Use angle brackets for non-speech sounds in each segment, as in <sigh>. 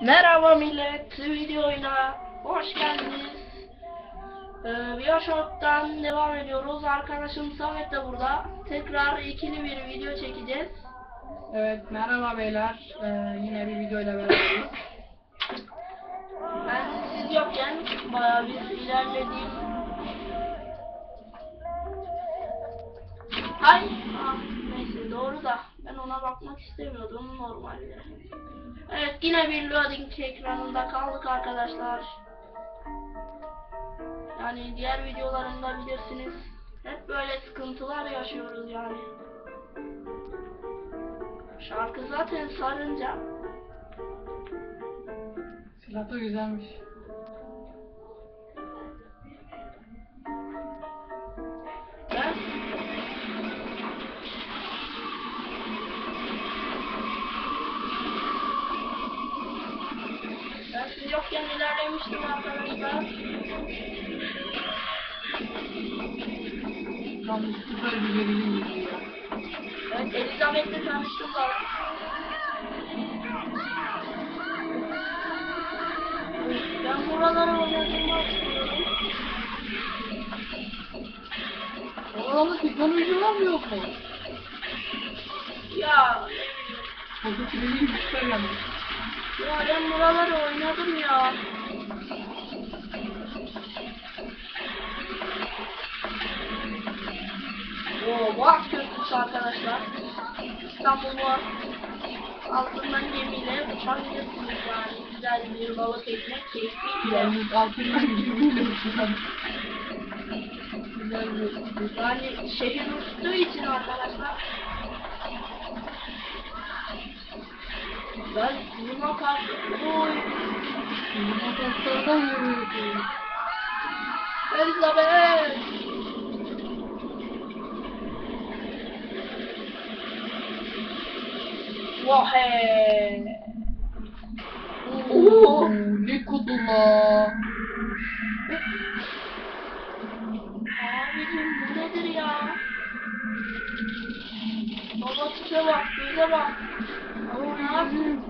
Merhaba millet, videoyla hoş geldiniz. Ee, Bioshock'tan devam ediyoruz. Arkadaşım Samet de burada. Tekrar ikili bir video çekeceğiz. Evet merhaba beyler. Ee, yine bir videoyla beraberiz. Ben siz yokken bayağı bir ilerledim. Ay, ah, neyse doğru da ben ona bakmak istemiyordum normalde. Evet yine bir loading ekranında kaldık arkadaşlar. Yani diğer videolarımda bilirsiniz hep böyle sıkıntılar yaşıyoruz yani. Şarkı zaten sarınca Silah da güzelmiş. Yokken ilerlemiştim arkadaşlar. Tam süper bir gerilim ya. Evet Elizabeth'le tanıştım zaten. Ben buralara oynatılmak istiyorum. Orada teknoloji var mı yok mu? Ya, Foto kilidi gibi süper gelmiş. Ya ben buraları oynadım ya. Oo, Boğaz Köprüsü arkadaşlar. İstanbul'a altından gemiyle uçabilirsiniz yani. Güzel bir balık ekmek keyifli. Yalnız altından bir güzel. Güzel bir Yani şehir uçtuğu için arkadaşlar. Ben buna karşı oy Motorlardan yürüyoruz. Elizabeth. Vahe. Oo, ne kudula. Abicim bu nedir ya? Baba tipe bak, göze bak. Ama ne yapayım?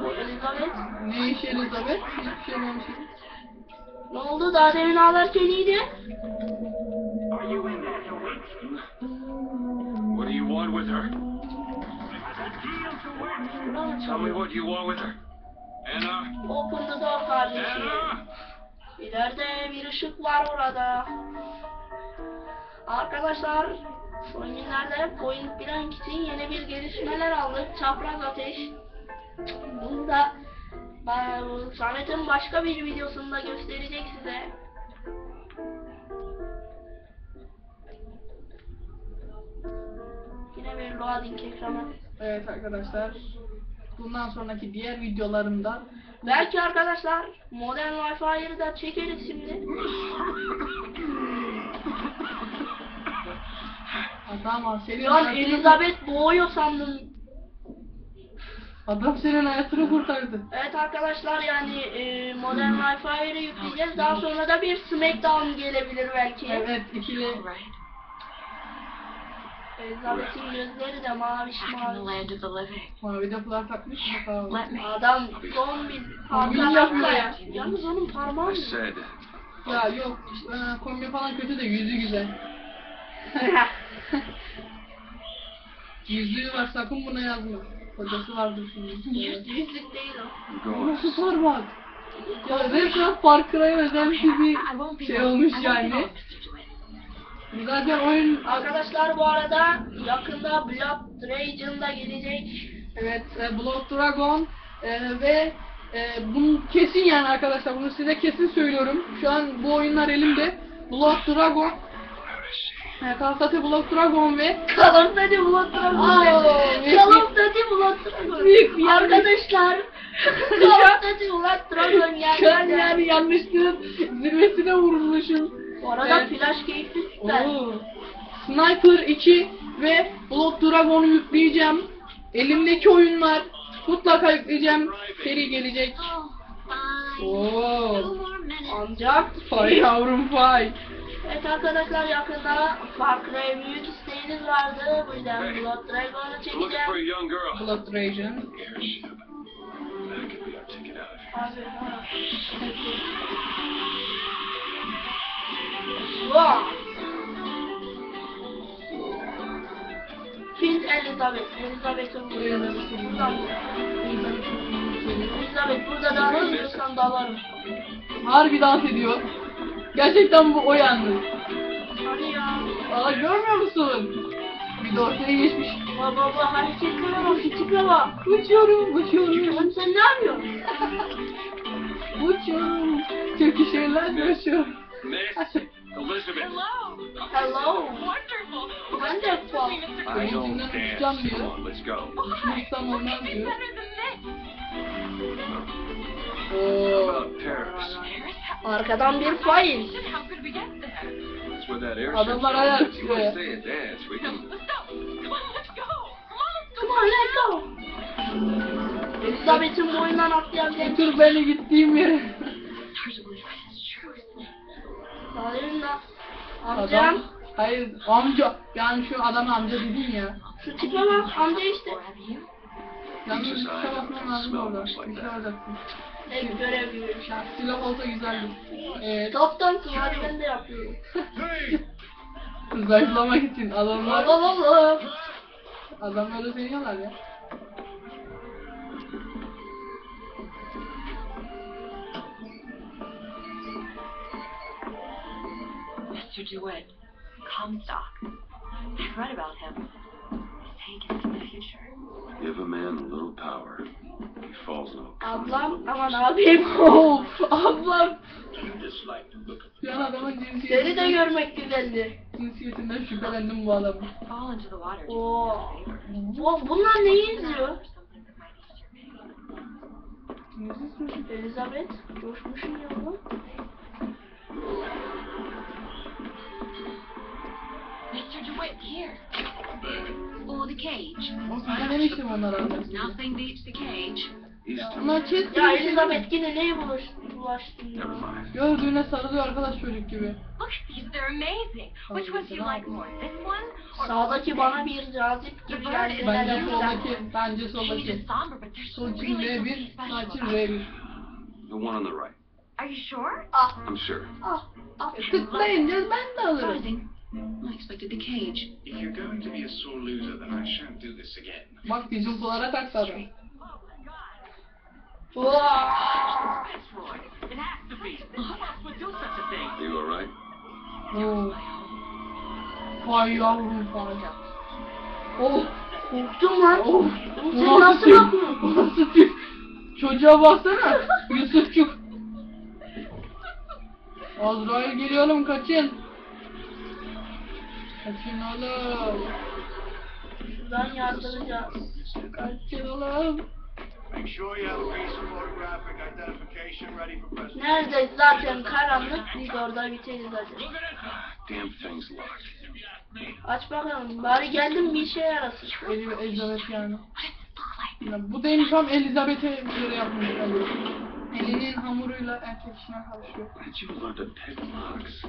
Bu Elizabeth. ne iş Elizabeth? Hiçbir şey olmamış. Ne oldu? Daha demin ağlarken iyiydi. Are you in there to wait? What do you want with her? Tell me what you want with her. Anna? Open the door kardeşim. Anna? İleride bir ışık var orada. Arkadaşlar son günlerde Point Blank için yeni bir gelişmeler aldık. Çapraz ateş. Bunu da Samet'in başka bir videosunda gösterecek size. Yine bir loading ekranı. Evet arkadaşlar. Bundan sonraki diğer videolarımda Belki arkadaşlar Modern Wi-Fi'yi da çekeriz şimdi. <laughs> Adam senin Bir an hayatını- Elizabeth boğuyor sandım. Adam senin hayatını kurtardı. Evet arkadaşlar yani e, Modern Wi-Fi'yi yükleyeceğiz. Daha sonra da bir Smackdown gelebilir belki. Evet ikili Elizabeth'in gözleri de maviş mavi. land of the living. mavi de kulak takmış. Adam Kombin parmak yapıyor ya. ya. Yalnız onun parmağı mı? Ya yok işte, e, kombi falan kötü de yüzü güzel. <laughs> Yüzüğü var sakın buna yazma. Kocası vardır şimdi. Yüz, <laughs> yüzlük değil o. Susar bak. Ya resmen Far Cry'a özel bir <laughs> şey olmuş yani. Zaten oyun Arkadaşlar bu arada yakında Blood Dragon da gelecek. Evet, e, Blood Dragon e, ve e, bunu kesin yani arkadaşlar bunu size kesin söylüyorum. Şu an bu oyunlar elimde. Blood Dragon, e, Call of Duty Blood Dragon ve Call of Duty Blood Dragon. Call of Duty Blood Dragon. Büyük bir Arkadaşlar. <laughs> Call of Duty Blood Dragon şu an yani. yani yanlışlığın zirvesine vurulmuşum. Bu arada Evet. flash keyifli. Oo. Sniper 2 ve Blood Dragon'u yükleyeceğim. Elimdeki oyunlar Mutlaka yükleyeceğim. Seri gelecek. Oo. Ancak Fay <laughs> yavrum fay. Evet arkadaşlar yakında Far Cry büyük isteğiniz vardı. Bu yüzden Blood Dragon'u çekeceğim. Blood Raging. Elizabeth. Elizabeth'in buraya da Buradan Elizabeth burada da alırsan da alırım. Harbi dans ediyor. Gerçekten bu o yalnız. Hani ya. Aa görmüyor musun? Bir de ortaya geçmiş. Baba baba hareketlere bak, tipe bak. Uçuyorum, uçuyorum, Oğlum sen ne yapıyorsun? uçuyorum. Çok iyi şeyler yaşıyorum. Miss Elizabeth. Hello. Hello. Wonderful. Wonderful. I don't dance. Come on, let's go. Uçursam olmaz diyor. Better than this. Oo. Arkadan bir fail. How could we get there? That's where that airship Adamlar to çıkıyor. Come on, let's go. Come on let's go. Elizabeth'in boyundan atlayan genç. Götür beni gittiğim yere. To da. Adam, hayır amca. Yani şu adama amca dedin ya. Şu tipe bak amca işte. Yalnız bir şey bakmam lazım orada. Bir şey alacaksın. Tek görev gibiymiş abi. Silah olsa güzeldi. Ee, Toptansın hadi ben de yapıyorum. zayıflamak için adamlar Baba baba. adamları seviyorlar ya. Mr. DeWitt, Comstock. I've read about him. He can see the future. Give a man a little power. He falls no Ablam aman abim. Of ablam. You dislike the look of Şu an adamın Seni de cinsiyetinden, görmek güzeldi. cinsiyetinden şüphelendim bu adamın. Fall into the water. to Oo. us a. Bu, bunlar neyi izliyor? Or something that might ease your pain. Elizabeth coşmuşum ya oğlum. Oh, the cage. Ben demiştim onlara. Nothing beats the cage. Bunlar çift Ya gibi. Elizabeth yine neye bulaş, bulaştın ya? Gördüğüne sarılıyor arkadaş çocuk gibi. Look at these, they're amazing. Which one do you like more, this one or Sağdaki bana bir cazip gibi geldi. Bence soldaki, bence Cage is soldaki. somber, but there's Sol için really something R1, special sağ için about it. R1. The one on the right. Are you sure? Ah I'm sure. ah ah. Tıklayınca ben de alırım. I expected the cage. If you're going to be a sore loser, then I shan't do this again. Bak bizim pulara taktı adam. Vaa! That's right. It has to be. Who else would do such a thing? Are you alright? Oo. Vay yavrum vay. Oh. Korktum lan. Oh. Sen nasıl nasıl? Bu nasıl tip? Çocuğa baksana. Yusufçuk. Azrail geliyor oğlum kaçın. Kaçın oğlum. Şuradan yardıracağız. Kaçın oğlum. Make sure you have a piece of photographic identification ready for presentation. Nerede zaten karanlık biz orada biteriz hadi. Damn thing's locked. Aç bakalım. Bari geldim bir işe yarasın. Eli Elizabeth yani. Ya bu benim tam Elizabeth'e göre yapmış. Elinin hamuruyla erkek işine karışıyor. Where did you learn to pick locks?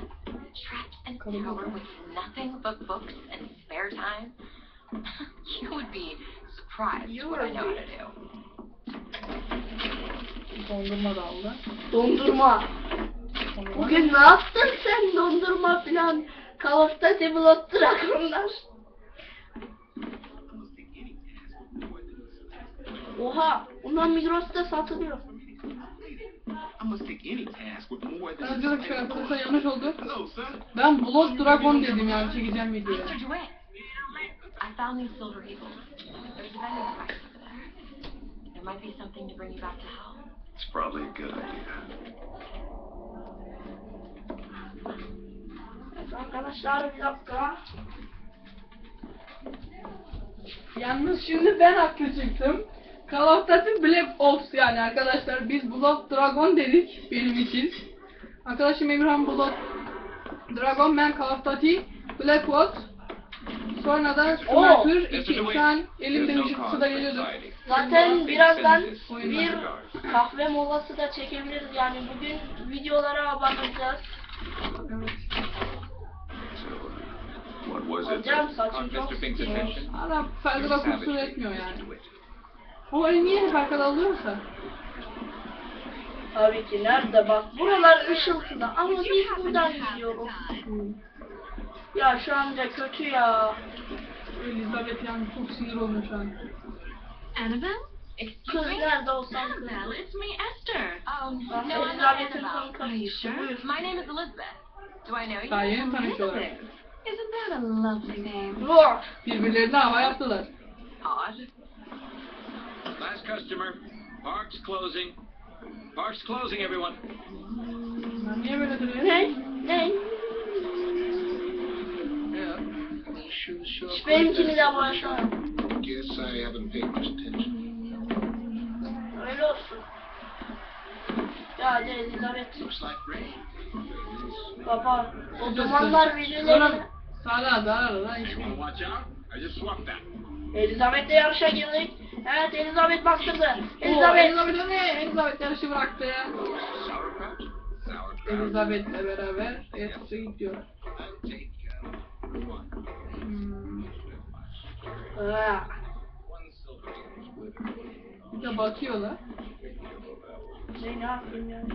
Trapped in Color power book. with nothing but books and spare time? <laughs> you would be surprised You what I know how to do. Dondurma da aldı. Dondurma. Dondurma. Bugün ne yaptın sen dondurma filan? Call of Duty Blood Dragon'lar. Oha, bunlar Migros'ta satılıyor. I must take any task with more than. Özgürlük şey yapılırsa yanlış oldu. Hello, sir. Ben Blood Dragon dedim yani çekeceğim videoyu. Mr. DeWitt, I found these silver eagles. There's a vending device over there. There might be something to bring you back to health. It's probably a good idea. Evet arkadaşlar bir dakika. Yalnız şimdi ben haklı çıktım. Call of Duty Black Ops yani arkadaşlar biz Blood Dragon dedik benim için. Arkadaşım Emirhan Blood Dragon ben Call of Duty Black Ops. Sonra da. Sniper 2. Şu an elimde ışıklısı da geliyordu. Zaten birazdan bir kahve molası da çekebiliriz. Yani bugün videolara bakacağız. Evet. Hocam saçım çok sıkıyor. was kursu savage. etmiyor yani. El niye hep arkada alıyorsa? Tabii ki nerede bak. Buralar ışıltıda ama biz buradan gidiyoruz. Ya şu anda kötü ya. Elizabeth yani çok sinir olmuş şu an. Annabelle? Kız nerede olsan Annabelle, kız. it's me, Esther. Um, no, I'm not Elizabeth'in Annabelle. son Are you sure? My name is Elizabeth. Do I know you? Daha yeni tanışıyorlar. Isn't that a lovely name? Birbirlerine hava yaptılar. Odd. Last customer. Park's closing. Park's closing, everyone. Ben niye böyle duruyor? Ne? Ne? Ya. Şu benimkini de boyasana. Guess I haven't paid much attention. Öyle olsun. Ya hadi Elizabeth. Looks like rain. Baba. O zamanlar videoları... Sağda hiç. I just swapped that. Elizabeth'le yarışa girdik. Evet Elizabeth bastırdı. Oo, Elizabeth. Elizabeth ne? Elizabeth yarışı bıraktı. Elizabeth'le beraber yarışa gidiyor. Hmm. Bir de bakıyorlar. Ne ne yapayım yani?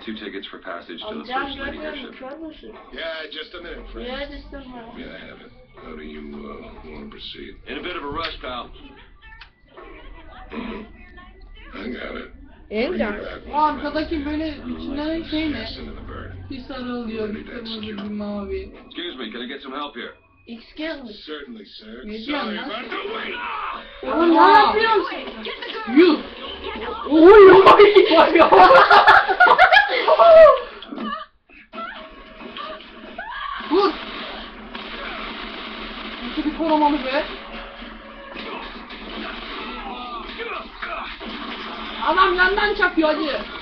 Two tickets for passage to the First Lady airship. Yeah, just a minute, friend. Niye düştün mü? Yeah, I have it. How do you uh, want to proceed? In a bit of a rush, pal. I got it. En Bring it back O arkadaki böyle içinden şey ne? Pass into the bird. Bir sarı oluyor, bir kırmızı, bir mavi. Excuse me, can I get some help here? Excuse me. Certainly, sir. Ne diyorsun Sorry lan? about the wait. Oğlum ne Aa. yapıyorsun? Get me!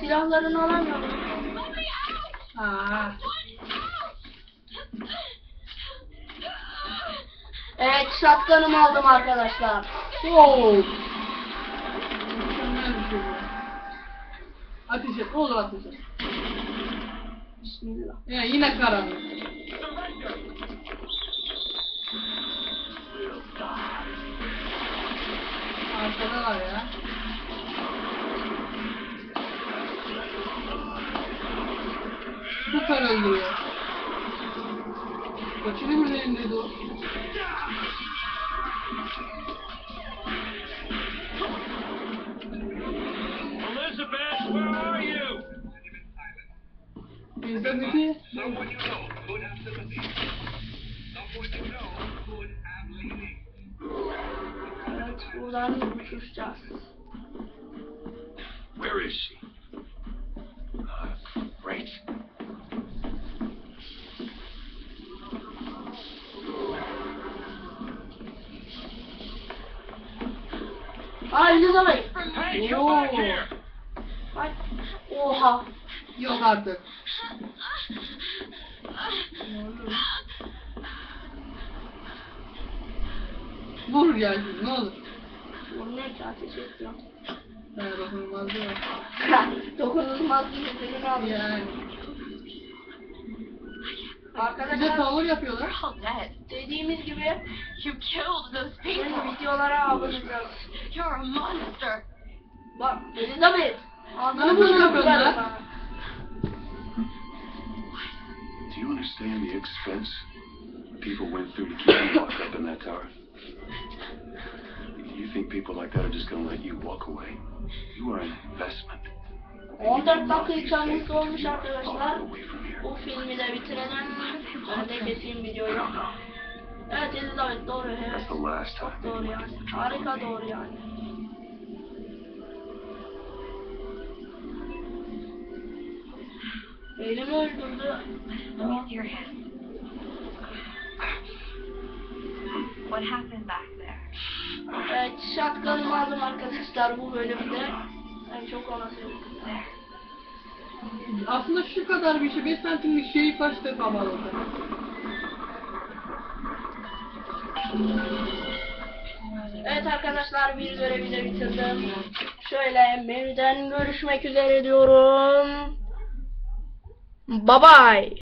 Silahlarını alamıyorum. Ha. Evet şapkanımı aldım arkadaşlar. Wow. Şey. Ateş et, ne olur ateş et. Bismillah. Ya yine karanlık. Arkadalar ya. Süper öldürüyor. Kaçını bir elindeydi o. Elizabeth, where are you? Buradan uçuşacağız. Where is she? Uh. Aa Elizabeth. Hey, come back here! Bak. Oha. yok artık. Vur ya ne olur. Ne ki ateş ediyor. Ha dokunulmaz değil mi? Dokunulmaz yüzünü alıyor. Yani. Bir de Arkadaşlar tavır yapıyorlar. We're all dead. dediğimiz gibi You killed those people. videolara abone olacağız. You're a monster. Bak Elizabeth. Bana Ağzını bunu burnunu yapıyorlar. kırarım ha. Do you understand the expense people went through to keep you locked up in that tower? You think people like that are just gonna let you walk away? You are an investment. 14 dakika canlısı olmuş arkadaşlar. Bu filmi de bitirelim. Ben de keseyim videoyu. Evet Elizabeth doğru That's evet. the last time Çok doğru yani. Harika doğru yani. Elimi öldürdü. What happened back? Evet, shotgun'ımı aldım arkadaşlar bu bölümde. Ben çok ona sevindim. Aslında şu kadar bir şey 5 santimlik şeyi kaç defa bağladı? Evet arkadaşlar bir görevi de bitirdim. Şöyle menüden görüşmek üzere diyorum. Bye bye.